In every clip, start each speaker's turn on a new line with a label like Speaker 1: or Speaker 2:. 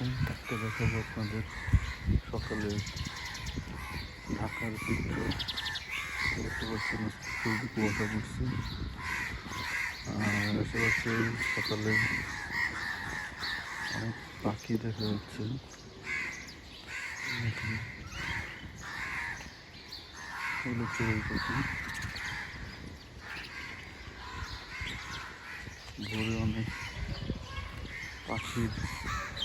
Speaker 1: আলাইকুম আজকে দেখাবো আপনাদের সকালে ঢাকার চিত্র দেখতে পাচ্ছেন খুবই কুয়াশা পড়ছে। আর আশেপাশে সকালে অনেক পাখি দেখা যাচ্ছে। পাখি। ভোরে অনেক পাখির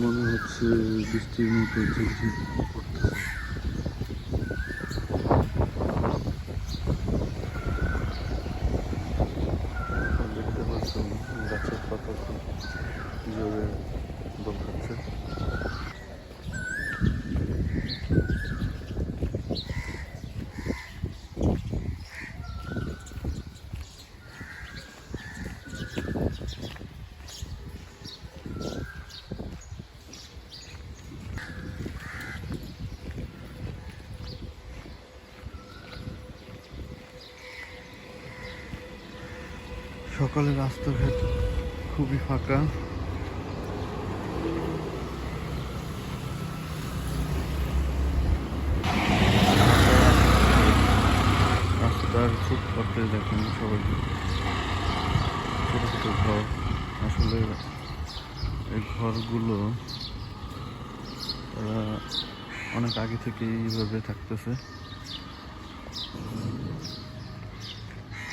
Speaker 1: মনে হচ্ছে বৃষ্টির মতো ঝিরঝির সকালে রাস্তাঘাট খুবই ফাঁকা। রাস্তার ফুটপাতে দেখেন সবাই। ছোট ছোট ঘর। আসলে এই ঘরগুলো তারা অনেক আগে থেকেই এইভাবে থাকতেছে।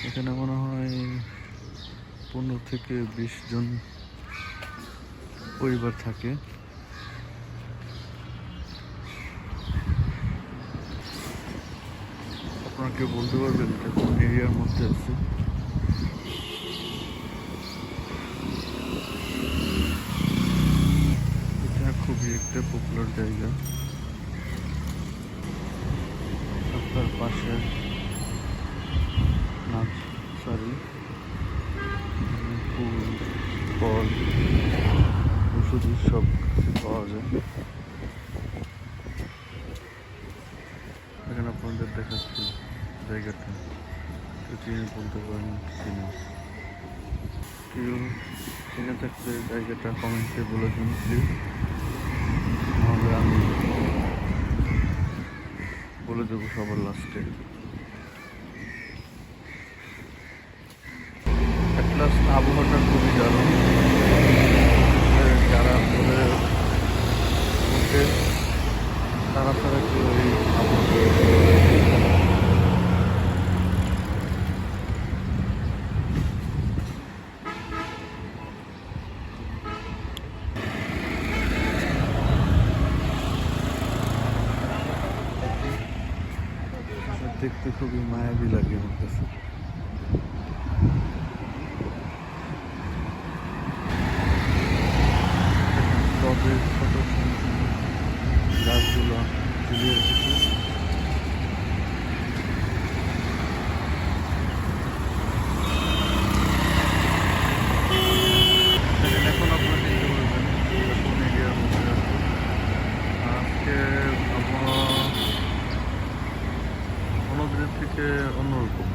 Speaker 1: এখানে মনে হয় পনেরো থেকে বিশ জন পরিবার থাকে। আপনারা কেউ বলতে পারবেন এটা কোন এরিয়ার মধ্যে আছে? এটা খুবই একটা পপুলার জায়গা। রাস্তার পাশে নাচ সারি ফল ওষুধ সব পাওয়া যায়। এখানে আপনাদের দেখাচ্ছি জায়গাটা। চিনে বলতে পারেন চিনে কেউ চিনে থাকলে জায়গাটা কমেন্টে বলে দিন প্লিজ আমি বলে দেবো সবার লাস্টে। আবহাওয়াটা খুবই দারুণ। উঠে তারা তারা এই আবহাওয়া দেখতে খুবই মায়াবী লাগে আমার কাছে ছোট গাছগুলো ঝুলিয়ে রেখেছে দেখেন, এখন আপনারা চিনতে পারবেন এটা কোন এরিয়ার মধ্যে আছে আজকে আবহাওয়া অন্য দিনের থেকে অন্যরকম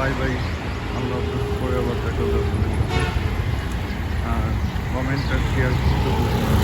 Speaker 1: বাই বাই আল্লাহ পরে আবার দেখা যাবে আর কমেন্ট আর শেয়ার করতে